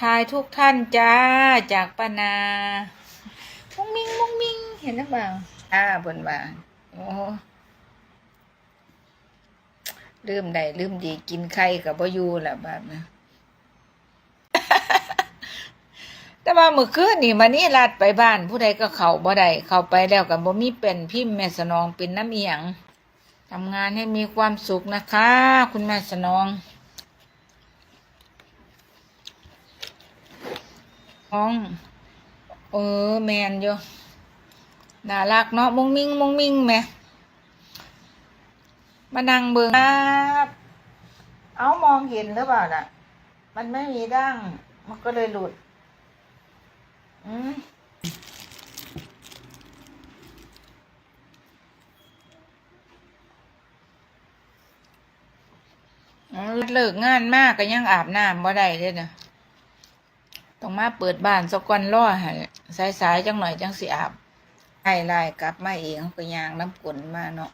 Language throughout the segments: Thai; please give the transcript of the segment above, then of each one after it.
ทายทุกท่านจ้าจากปานามุ้งมิงมุ้งมิงเห็นหรือเปล่าอ่าบนว่าโอ้ลืมได้ลืมดีกินไข่กับบ่อยู่แหละแบบนะแต่ว่าเมื่อคืนนี่มานี่ลาดไปบ้าน ผู้ใดก็เข้าบ่ได้เข้าไปแล้วก็บ่มีเป็นพิมพ์แม่สนองเป็นน้ำเอียงทำงานให้มีความสุขนะคะ คุณแม่สนอง น้อง เออ แมนอยู่น่ารักเนาะมุงมิงมุงมิงแหม่มานั่งเบิงครับเอามองเห็นหรือเปล่าน่ะ มันไม่มีดั้งมันก็เลยหลุด อืมอ๋อเลิกงานมากก็ยังอาบน้ำบ่ได้เลยนะ ต้องมาเปิดบ้านสกวันรอให้สายๆจังหน่อยจังสิอาบไล่ไล่กลับมาเองก็ยางน้ำกลนมาเนาะ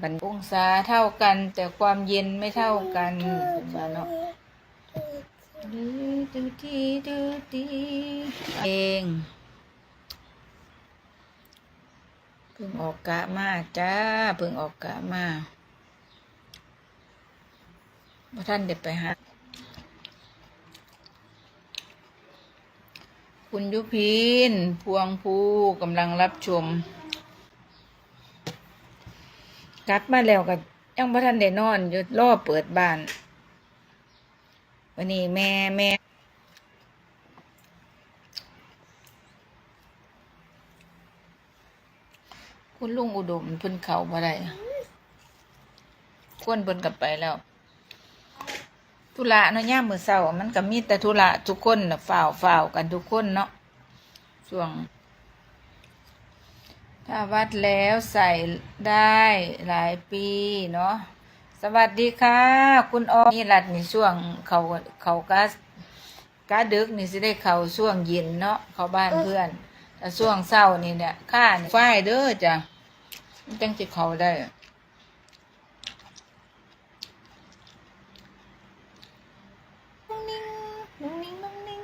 บันองศาเท่ากัน แต่ความเย็นไม่เท่ากันเนาเนาะดูดูดีดูดีเอง เพิ่งออกกะมาจ้าเพิ่งออกกะมาพระท่านเด็ดไปหาคุณยุพินพวงภูกำลังรับชม กลับมาแล้วก็ยังพระท่านได้นอนอยู่รอเปิดบ้าน วันนี้แม่แม่ คุณลุงอุดมเพิ่นเขาบ่ได้ควรเพิ่นกลับไปแล้วธุระเนาะย่ามมือเช้ามันก็มีแต่ธุระทุกคนน่ะฝ่าวฝ่าวกันทุกคนเนาะช่วง ถ้าวัดแล้วใส่ได้หลายปีเนาะสวัสดีค่ะ คุณออนี่รัดนี่ช่วงเขาเขากาก้าดึกนี่สิได้เขาช่วงเย็นเนาะเข้าบ้านเพื่อนแต่ช่วงเช้านี่เนี่ยข้านี่ฝ้ายเด้อจ้ะ มันจังสิเขาได้นุ่งนิ่งนุ่งนิ่งนุ่งนิ่ง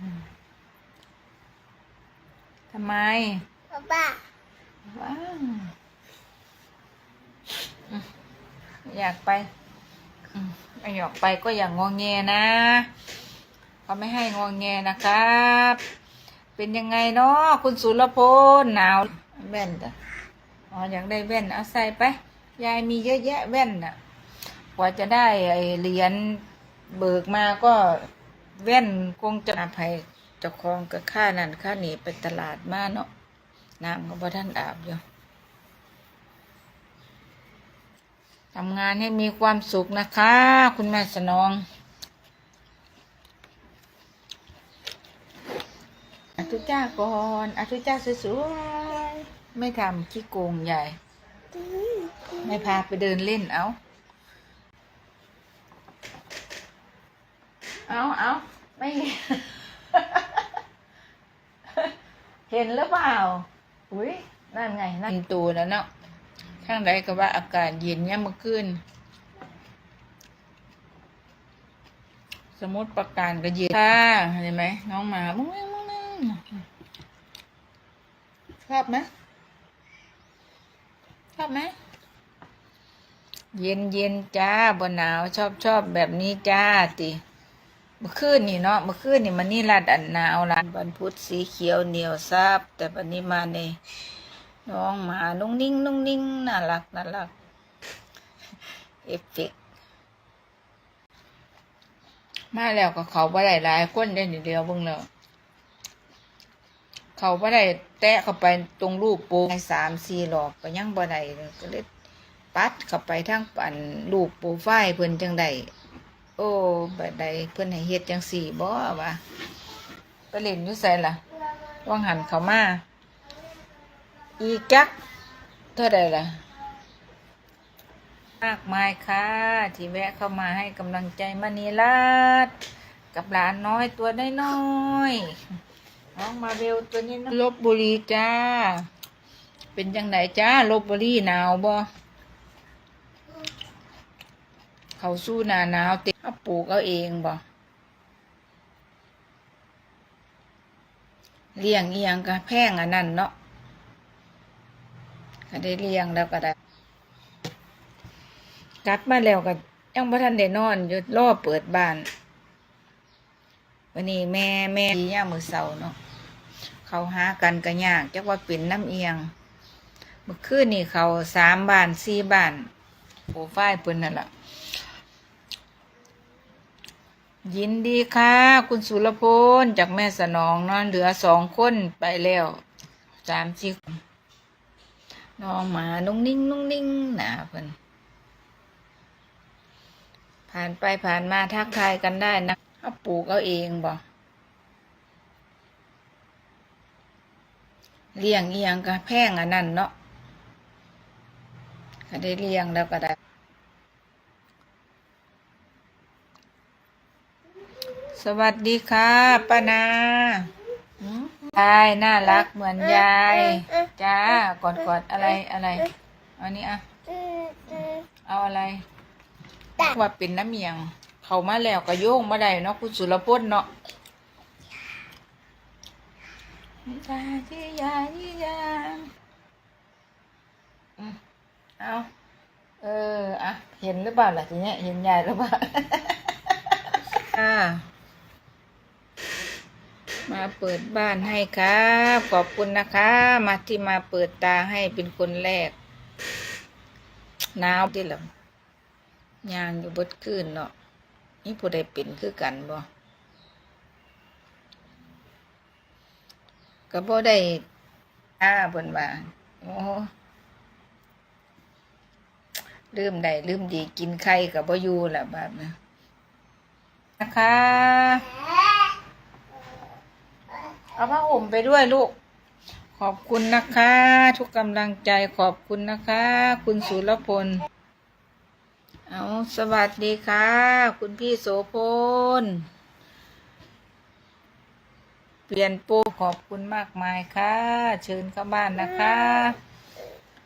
อืมทำไมป๊าป๊าว้าวอืมอยากไปอืมไม่อยากไปก็อย่างงอแงนะเขาไม่ให้งอแงนะครับ เป็นยังไงเนาะคุณสุรพลหนาวแว่นจ้ะ อ๋ออยากได้แว่นเอาใส่ไป ยายมีเยอะแยะแว่นน่ะ กว่าจะได้ไอ้เหรียญเบิกมาก็แว่นคงจะอภัยเจ้าของกับค่านั่นค่านี่ไปตลาดมาเนาะน้ำก็บ่ท่านอาบอยู่ทำงานให้มีความสุขนะคะ คุณแม่สนองอาทุจ้าก่อนอาทุจ้าสวย ไม่ทำขี้โกงใหญ่ ไม่พาไปเดินเล่นเอาเอาเอาไม่ เห็นหรือเปล่า อุ้ยนั่นไง นั่นตูแล้วเนาะข้างใดก็ว่าอากาศเย็นเนี่ยามมื่อคืนสมมติประการก็เย็นค่ะเห็นไหมน้องหมามุ้งมิ้งมุ้งมิ้งชอบไหมช อบไหมเย็นเย็นจ้าบนหนาวชอบชอบแบบนี้จ้าติเมื่อคืนนี่เนาะเมื่อคืนนี่มันนี่ลาดอันหนาวละวันพุธสีเขียวเหนียวซาบแต่วันนี้มาในน้องหมานุ่งนิ่งนุ่งนิ่งน่ารักน่ารักเอฟเฟกต์มาแล้วก็เขาบ่ได้หลายคนได้นิดเดียวเบิ่งแล้ว เขาบ่ได้แตะเข้าไปตรงรูปโปรสามสี่หลอกก็ยังบ่ได้เลยก็เลยปัดเข้าไปทางปั่นรูปโปรไฟเพิ่นจังไดโอ้บัดใดเพิ่นให้เฮ็ดจังสี่บ่วะไปเล่นอยู่ไสล่ะว่างหันเขามาอีจักเท่าใดล่ะมากมายค่ะ ที่แวะเข้ามาให้กำลังใจมณีรัตกับหลานน้อยตัวน้อย น้องมาเวลตัวนี้นะลบบุรีจ้า เป็นยังไงจ้าลบบุรีหนาวบ่เขาสู้หนาหนาวติเอาปลูกเอาเองบ่เลี้ยงเอียงก็แพงอันนั้นเนาะก็ได้เลี้ยงแล้วก็ได้กลับมาแล้วก็ยังพระท่านได้นอนอยู่รอเปิดบ้าน วันนี้แม่แม่ดีย่ามมือเสาเนาะเขาหากันก็ยากจักว่าเป็นน้ำเอียงเมื่อคืนนี่เขาสามบ้านสี่บ้านโปรไฟล์เพิ่นนั่นแหละยินดีค่ะ คุณสุรพลจากแม่สนองเนาะเหลือสองคนไปแล้วสามสี่นน้องหมานุ่งนิ่งนุ่งนิ่งหนาเพิ่นผ่านไปผ่านมาทักทายกันได้นะ เอาปลูกเอาเองบ่เลี้ยงเอียงก็แพงอันนั้นเนาะก็ได้เลี้ยงแล้วก็ได้สวัสดีค่ะป้านาหืมยายน่ารักเหมือนยายจ้ากอดกอดอะไรอะไรเอานี้อะ เอาอะไรว่าเป็นน้ำเมียง เขามาแล้วก็โยงมาได้เนาะคุณสุรพจน์เนาะยายที่ยายที่ยายอืมเอาเอออะเห็นหรือเปล่าล่ะทีเนี้ยเห็นยายหรือเปล่าค่ะมาเปิดบ้านให้ครับ ขอบคุณนะคะ มาที่มาเปิดตาให้เป็นคนแรกหนาวที่หลังยางอยู่บดคืนเนาะ นี่ผู้ใดเป็นคือกันบ่ก็บ่ได้อ้าเพิ่นว่าโอ้ลืมได้ลืมดีกินไข่กับบ่อยู่แหละแบบนี้นะคะเอาผ้าห่มไปด้วยลูก ขอบคุณนะคะ ทุกกำลังใจขอบคุณนะคะ คุณสุรพล เอาสวัสดีค่ะ คุณพี่โสพล เปลี่ยนปูขอบคุณมากมายค่ะ เชิญเข้าบ้านนะคะ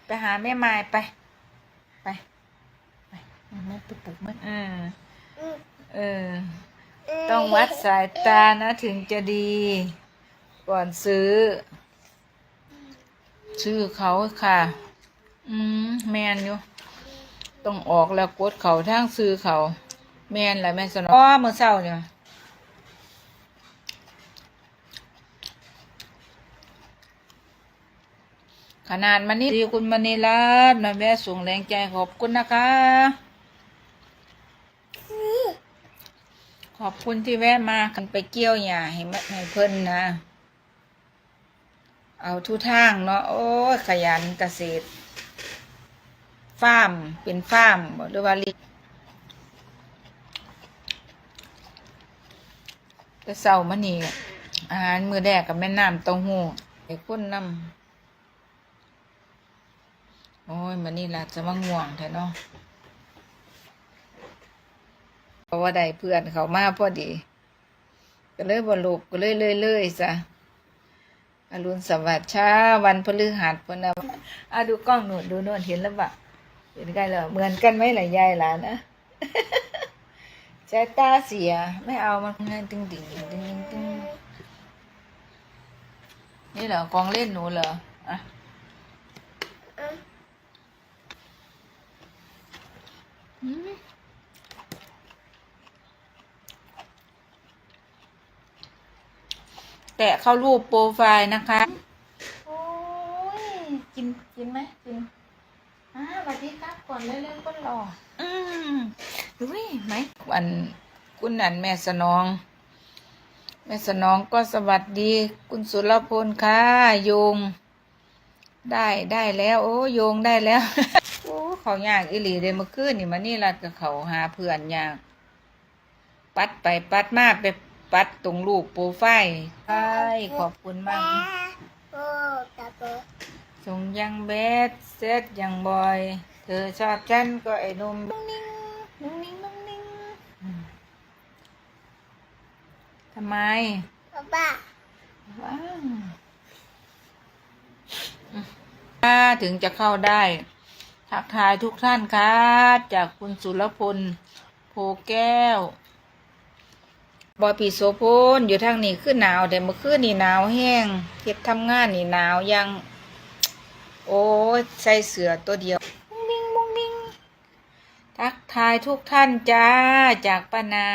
ไปหาแม่ไม้ไป ไป ไปแม่ไปปลุกแม่เออเออ ต้องวัดสายตานะถึงจะดี ก่อนซื้อ ชื่อเขาค่ะ อืม แมนอยู่ ต้องออกแล้วกดเขาทางซื้อเขา แมนแหละแม่สนอ๋อเมื่อเช้าเนี่ยขนาดมันนี่ดีคุณมณีรัตน์มาแม่ส่งแรงใจขอบคุณนะคะ ขอบคุณที่แวะมากันไปเกี่ยวหญ้าให้มให้เพิ่นนะ เอาทุกทางเนาะโอ้ยขยันเกษตร ฟาร์มเป็นฟาร์มบ่หรือว่าลิแต่เศร้ามันนี่อาหารมือแรกกับแม่น้ำเต้าหู้ไอ้คนน้ำโอ้ยมันนี่ล่ะจะมาง่วงแท้เนาะเพราะว่าได้เพื่อนเขามาพอดี ก็เลยบลุกก็เลยเลยเลยซะอรุณสวัสดิ์เช้าวันพฤหัสพนนะอะดูกล้องหนูดูโน่นเห็นแล้วปะ เห็นกันเหรอเหมือนกันไหมล่ะยายหลานนะใจตาเสียไม่เอามันงานตึงดิ่งดิ่งดิ่งตึงนี่เหรอกองเล่นหนูเหรออะแตะเข้ารูปโปรไฟล์นะคะ โอ้ย กิน กินไหมกินอ่าสวัสดีครับ ก่อนเร็วๆก็รอ อืมดูไหไหมอันคุณอันแม่สนอง แม่สนองก็สวัสดี คุณสุรพลค่ะโยง ได้ได้แล้ว โอ้โยงได้แล้ว โอ้เขายากอีหลีเลยเมื่อคืนนี่มานี่รัดกับเขาหาเพื่อนยาก ปัดไปปัดมาไปปัดตรงรูปโปรไฟล์ใช่ขอบคุณมาก ส่งยังเบสเซตยังบอย เธอชอบฉันก็ไอ้นุ่มนุ่งนิ่งนุ่งนิ่งนุ่งนิ่งทำไมป้าป้าวถ้าถึงจะเข้าได้ ทักทายทุกท่านครับจากคุณสุรพลโพแก้ว บอยปีโสพลอยู่ทางนี้ขึ้นหนาวแต่เมื่อคืนนี่หนาวแห้งเฮ็บทำงานนี่หนาวยัง โอ้ใส่เสือตัวเดียว ทักทายทุกท่านจ้าจากปนา